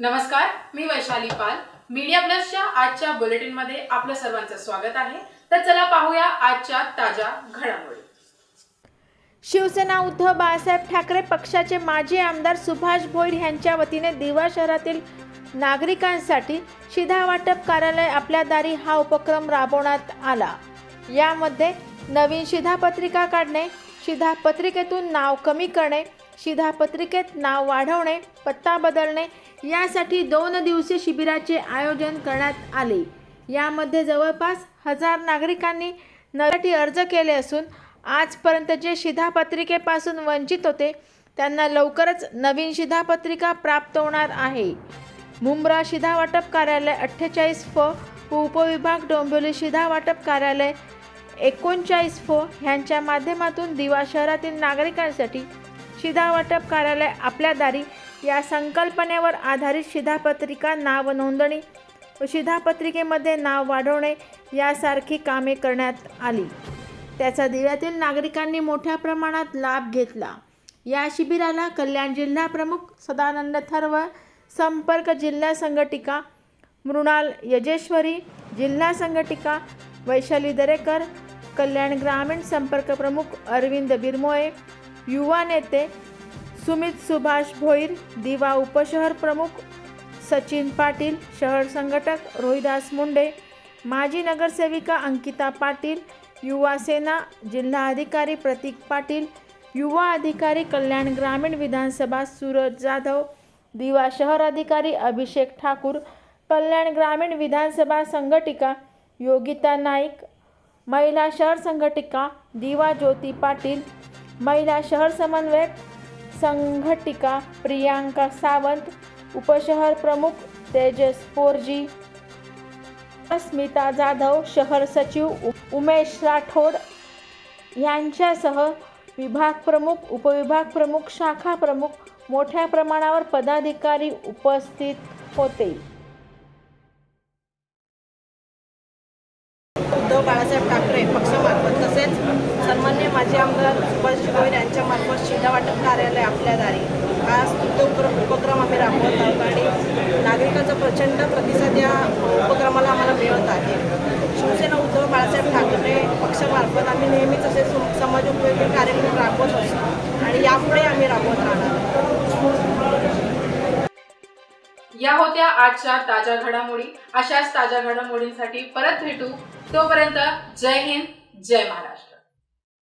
नमस्कार मी वैशाली पाल. मीडिया प्लसच्या आजच्या बुलेटिनमध्ये आपलं सर्वांचं स्वागत आहे. तर चला पाहूया आजच्या ताज्या घडामोडी. शिवसेना उद्धव बाळासाहेब ठाकरे पक्षाचे माजी आमदार सुभाष भोईर यांच्या वतीने दिवा शहरातील नागरिकांसाठी शिधा वाटप कार्यालय आपल्या दारी हा उपक्रम राबवण्यात आला. यामध्ये नवीन शिधापत्रिका काढणे शिधापत्रिकेतून नाव कमी करणे शिधापत्रिकेत नाव वाढवणे पत्ता बदलणे यासाठी दोन दिवसीय शिबिराचे आयोजन करण्यात आले. यामध्ये जवळपास हजार नागरिकांनी नव्यासाठी अर्ज केले असून आजपर्यंत जे शिधापत्रिकेपासून वंचित होते. त्यांना लवकरच नवीन शिधापत्रिका प्राप्त होणार आहे. मुंब्रा शिधा वाटप कार्यालय अठ्ठेचाळीस फ उपविभाग डोंबिवली शिधा वाटप कार्यालय एकोणचाळीस फ ह्यांच्या माध्यमातून दिवा शहरातील नागरिकांसाठी शिधा वाटप कार्यालय आपल्या दारी या संकल्पनेवर आधारित शिधापत्रिका नाव नोंदणी व शिधापत्रिकेमध्ये नाव वाढवणे यासारखी कामे करण्यात आली. त्याचा दिव्यातील नागरिकांनी मोठ्या प्रमाणात लाभ घेतला. या शिबिराला कल्याण जिल्हा प्रमुख सदानंद थर्व संपर्क जिल्हा संघटिका मृणाल यजेश्वरी जिल्हा संघटिका वैशाली दरेकर कल्याण ग्रामीण संपर्क प्रमुख अरविंद बिरमोळे युवा नेते सुमित सुभाष भोईर दिवा उपशहर प्रमुख सचिन पाटील शहर संघटक रोहिदास मुंडे माजी नगरसेविका अंकिता पाटील युवा सेना जिल्हा अधिकारी प्रतीक पाटील युवा अधिकारी कल्याण ग्रामीण विधानसभा सूरज जाधव दिवा शहर अधिकारी अभिषेक ठाकूर कल्याण ग्रामीण विधानसभा संघटिका योगिता नाईक महिला शहर संघटिका दिवा ज्योती पाटील महिला शहर समन्वयक संघटिका प्रियांका सावंत उपशहर प्रमुख तेजस पोरजी स्मिता जाधव शहर सचिव उ- उमेश राठोड यांच्यासह विभाग प्रमुख उपविभाग प्रमुख शाखा प्रमुख मोठ्या प्रमाणावर पदाधिकारी उपस्थित होते. उद्धव बाळासाहेब ठाकरे पक्षामार्फत तसेच सन्मान्य माजी आमदार सुभाष गोयल यांच्यामार्फत शिधा वाटप कार्यालय आपल्या दारी. हा तो उपक्रम आम्ही राबवत आहोत आणि नागरिकांचा प्रचंड प्रतिसाद या उपक्रमाला आम्हाला मिळत आहे. शिवसेना उद्धव बाळासाहेब ठाकरे पक्षामार्फत आम्ही नेहमीच असे समाज उपयोगी कार्यक्रम राबवत असतो आणि यापुढे आम्ही राबवत राहणार या होत्या आजच्या ताज्या घडामोडी. अशाच ताज्या घडामोडींसाठी परत भेटू. तोपर्यंत जय हिंद जय महाराष्ट्र.